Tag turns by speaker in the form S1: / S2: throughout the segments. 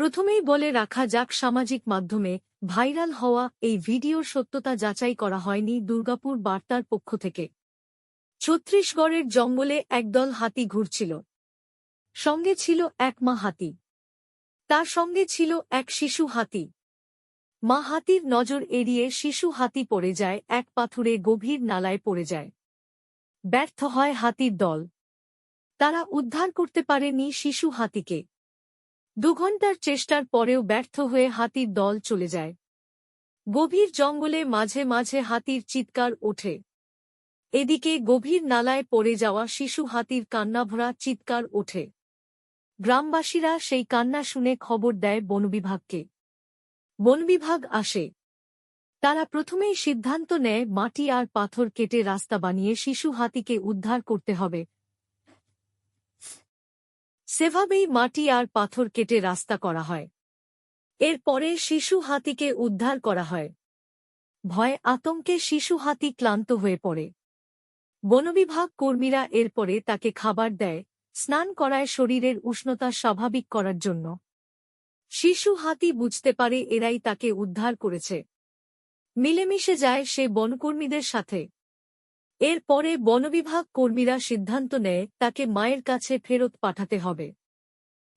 S1: প্রথমেই বলে রাখা যাক সামাজিক মাধ্যমে ভাইরাল হওয়া এই ভিডিওর সত্যতা যাচাই করা হয়নি দুর্গাপুর বার্তার পক্ষ থেকে। ছত্রিশগড়ের জঙ্গলে একদল হাতি ঘুরছিল। সঙ্গে ছিল এক মা হাতি। তার সঙ্গে ছিল এক শিশু হাতি। মা হাতির নজর এড়িয়ে শিশু হাতি পড়ে যায়, এক পাথুরে গভীর নালায় পড়ে যায়। ব্যর্থ হয় হাতির দল। তারা উদ্ধার করতে পারেনি শিশু হাতিকে। দুঘণ্টার চেষ্টার পরেও ব্যর্থ হয়ে হাতির দল চলে যায়। গভীর জঙ্গলে মাঝে মাঝে হাতির চিৎকার ওঠে। এদিকে গভীর নালায় পড়ে যাওয়া শিশু হাতির কান্নাভরা চিৎকার ওঠে। গ্রামবাসীরা সেই কান্না শুনে খবর দেয় বনবিভাগকে। বনবিভাগ আসে। তারা প্রথমেই সিদ্ধান্ত নেয়, মাটি আর পাথর কেটে রাস্তা বানিয়ে শিশু হাতিকে উদ্ধার করতে হবে। সেভাবেই মাটি আর পাথর কেটে রাস্তা করা হয়। এরপরে শিশু হাতিকে উদ্ধার করা হয়। ভয় আতঙ্কে শিশু হাতি ক্লান্ত হয়ে পড়ে। বনবিভাগ কর্মীরা এরপরে তাকে খাবার দেয়, স্নান করায় শরীরের উষ্ণতা স্বাভাবিক করার জন্য। শিশু হাতি বুঝতে পারে এরাই তাকে উদ্ধার করেছে। মিলেমিশে যায় সে বনকর্মীদের সাথে। এরপরে বনবিভাগ কর্মীরা সিদ্ধান্ত নেয়, তাকে মায়ের কাছে ফেরত পাঠাতে হবে।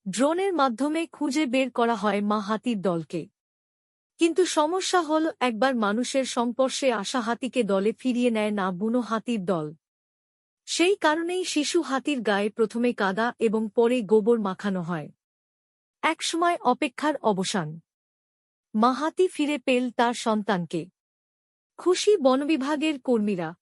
S1: ড্রোনের মাধ্যমে খুঁজে বের করা হয় মা হাতির দলকে। কিন্তু সমস্যা হল একবার মানুষের সংস্পর্শে আসা হাতিকে দলে ফিরিয়ে নেয় না বুনো হাতির দল। সেই কারণেই শিশু হাতির গায়ে প্রথমে কাদা এবং পরে গোবর মাখানো হয়। একসময় অপেক্ষার অবসান। মাহাতি ফিরে পেল তার সন্তানকে। খুশি বনবিভাগের কর্মীরা